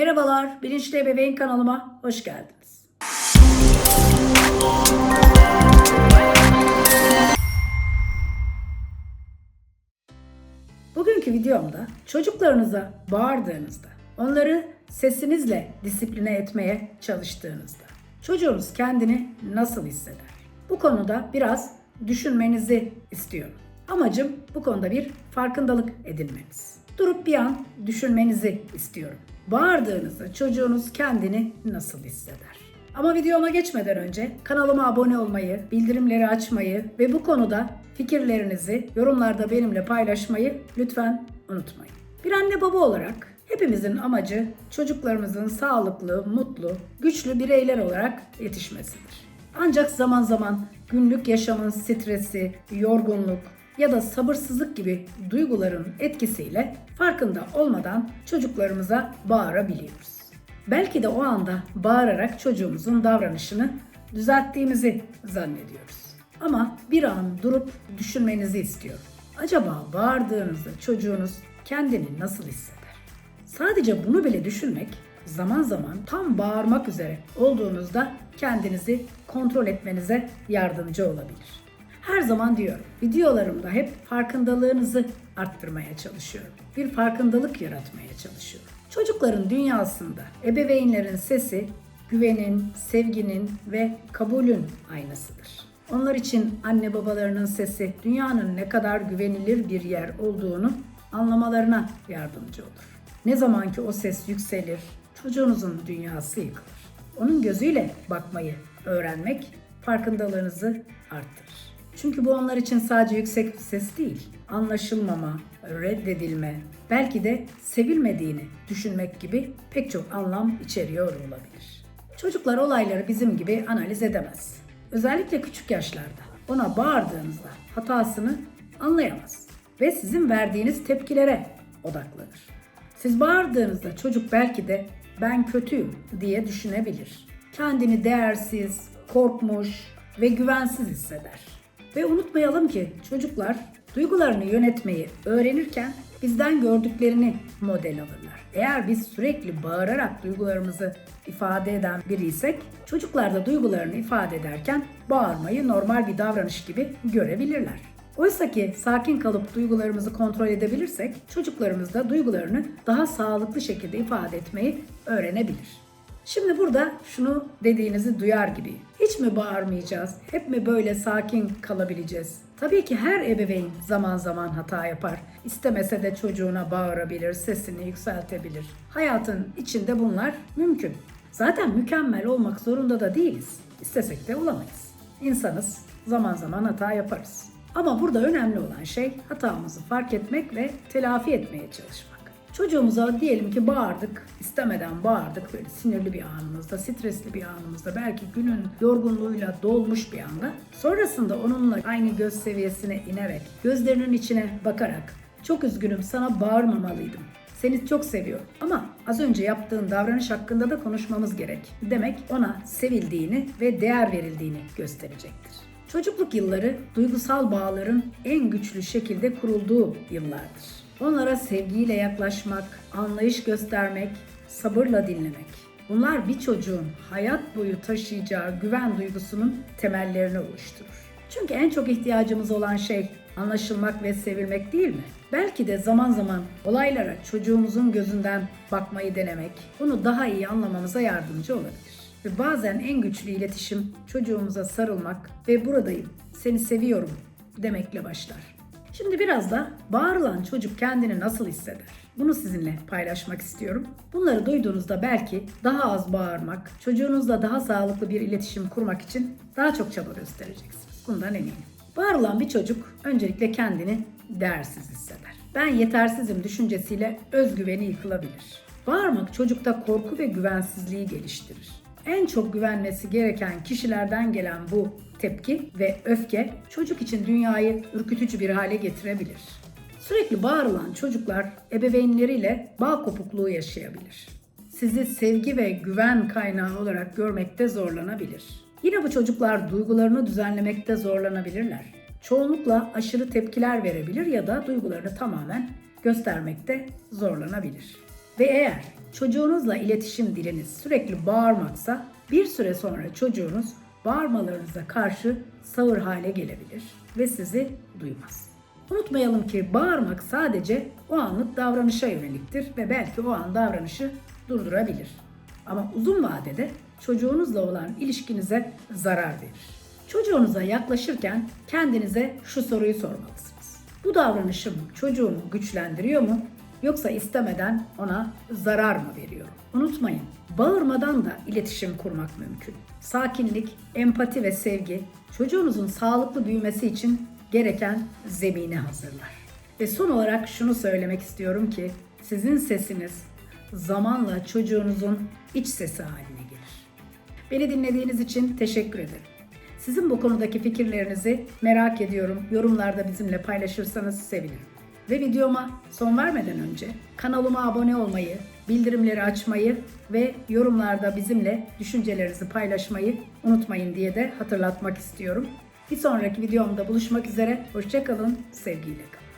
Merhabalar, Bilinçli Ebeveyn kanalıma hoş geldiniz. Bugünkü videomda çocuklarınıza bağırdığınızda, onları sesinizle disipline etmeye çalıştığınızda çocuğunuz kendini nasıl hisseder? Bu konuda biraz düşünmenizi istiyorum. Amacım bu konuda bir farkındalık edinmeniz. Durup bir an düşünmenizi istiyorum. Bağırdığınızda çocuğunuz kendini nasıl hisseder? Ama videoma geçmeden önce kanalıma abone olmayı, bildirimleri açmayı ve bu konuda fikirlerinizi yorumlarda benimle paylaşmayı lütfen unutmayın. Bir anne baba olarak hepimizin amacı çocuklarımızın sağlıklı, mutlu, güçlü bireyler olarak yetişmesidir. Ancak zaman zaman günlük yaşamın stresi, yorgunluk ya da sabırsızlık gibi duyguların etkisiyle farkında olmadan çocuklarımıza bağırabiliyoruz. Belki de o anda bağırarak çocuğumuzun davranışını düzelttiğimizi zannediyoruz. Ama bir an durup düşünmenizi istiyorum. Acaba bağırdığınızda çocuğunuz kendini nasıl hisseder? Sadece bunu bile düşünmek zaman zaman tam bağırmak üzere olduğunuzda kendinizi kontrol etmenize yardımcı olabilir. Her zaman diyorum, videolarımda hep farkındalığınızı arttırmaya çalışıyorum. Bir farkındalık yaratmaya çalışıyorum. Çocukların dünyasında ebeveynlerin sesi güvenin, sevginin ve kabulün aynasıdır. Onlar için anne babalarının sesi dünyanın ne kadar güvenilir bir yer olduğunu anlamalarına yardımcı olur. Ne zaman ki o ses yükselir, çocuğunuzun dünyası yıkılır. Onun gözüyle bakmayı öğrenmek farkındalığınızı arttırır. Çünkü bu onlar için sadece yüksek bir ses değil, anlaşılmama, reddedilme, belki de sevilmediğini düşünmek gibi pek çok anlam içeriyor olabilir. Çocuklar olayları bizim gibi analiz edemez. Özellikle küçük yaşlarda ona bağırdığınızda hatasını anlayamaz ve sizin verdiğiniz tepkilere odaklanır. Siz bağırdığınızda çocuk belki de ben kötüyüm diye düşünebilir. Kendini değersiz, korkmuş ve güvensiz hisseder. Ve unutmayalım ki çocuklar duygularını yönetmeyi öğrenirken bizden gördüklerini model alırlar. Eğer biz sürekli bağırarak duygularımızı ifade eden biriysek çocuklar da duygularını ifade ederken bağırmayı normal bir davranış gibi görebilirler. Oysa ki sakin kalıp duygularımızı kontrol edebilirsek çocuklarımız da duygularını daha sağlıklı şekilde ifade etmeyi öğrenebilir. Şimdi burada şunu dediğinizi duyar gibi. Hiç mi bağırmayacağız? Hep mi böyle sakin kalabileceğiz? Tabii ki her ebeveyn zaman zaman hata yapar. İstemese de çocuğuna bağırabilir, sesini yükseltebilir. Hayatın içinde bunlar mümkün. Zaten mükemmel olmak zorunda da değiliz. İstesek de olamayız. İnsanız, zaman zaman hata yaparız. Ama burada önemli olan şey hatamızı fark etmek ve telafi etmeye çalışmak. Çocuğumuza diyelim ki bağırdık, istemeden bağırdık böyle sinirli bir anımızda, stresli bir anımızda, belki günün yorgunluğuyla dolmuş bir anda. Sonrasında onunla aynı göz seviyesine inerek, gözlerinin içine bakarak çok üzgünüm sana bağırmamalıydım. Seni çok seviyorum ama az önce yaptığın davranış hakkında da konuşmamız gerek. Demek ona sevildiğini ve değer verildiğini gösterecektir. Çocukluk yılları duygusal bağların en güçlü şekilde kurulduğu yıllardır. Onlara sevgiyle yaklaşmak, anlayış göstermek, sabırla dinlemek. Bunlar bir çocuğun hayat boyu taşıyacağı güven duygusunun temellerini oluşturur. Çünkü en çok ihtiyacımız olan şey anlaşılmak ve sevilmek değil mi? Belki de zaman zaman olaylara çocuğumuzun gözünden bakmayı denemek bunu daha iyi anlamamıza yardımcı olabilir. Ve bazen en güçlü iletişim çocuğumuza sarılmak ve buradayım, seni seviyorum demekle başlar. Şimdi biraz da bağırılan çocuk kendini nasıl hisseder? Bunu sizinle paylaşmak istiyorum. Bunları duyduğunuzda belki daha az bağırmak, çocuğunuzla daha sağlıklı bir iletişim kurmak için daha çok çaba göstereceksiniz. Bundan eminim. Bağırılan bir çocuk öncelikle kendini değersiz hisseder. Ben yetersizim düşüncesiyle özgüveni yıkılabilir. Bağırmak çocukta korku ve güvensizliği geliştirir. En çok güvenmesi gereken kişilerden gelen bu tepki ve öfke çocuk için dünyayı ürkütücü bir hale getirebilir. Sürekli bağırılan çocuklar ebeveynleriyle bağ kopukluğu yaşayabilir. Sizi sevgi ve güven kaynağı olarak görmekte zorlanabilir. Yine bu çocuklar duygularını düzenlemekte zorlanabilirler. Çoğunlukla aşırı tepkiler verebilir ya da duygularını tamamen göstermekte zorlanabilir. Ve eğer çocuğunuzla iletişim diliniz sürekli bağırmaksa bir süre sonra çocuğunuz bağırmalarınıza karşı sağır hale gelebilir ve sizi duymaz. Unutmayalım ki bağırmak sadece o anlık davranışa yöneliktir ve belki o an davranışı durdurabilir. Ama uzun vadede çocuğunuzla olan ilişkinize zarar verir. Çocuğunuza yaklaşırken kendinize şu soruyu sormalısınız. Bu davranışım çocuğumu güçlendiriyor mu yoksa istemeden ona zarar mı veriyorum? Unutmayın, bağırmadan da iletişim kurmak mümkün. Sakinlik, empati ve sevgi çocuğunuzun sağlıklı büyümesi için gereken zemini hazırlar. Ve son olarak şunu söylemek istiyorum ki sizin sesiniz zamanla çocuğunuzun iç sesi haline gelir. Beni dinlediğiniz için teşekkür ederim. Sizin bu konudaki fikirlerinizi merak ediyorum. Yorumlarda bizimle paylaşırsanız sevinirim. Ve videoma son vermeden önce kanalıma abone olmayı, bildirimleri açmayı ve yorumlarda bizimle düşüncelerinizi paylaşmayı unutmayın diye de hatırlatmak istiyorum. Bir sonraki videomda buluşmak üzere. Hoşçakalın, sevgiyle kalın.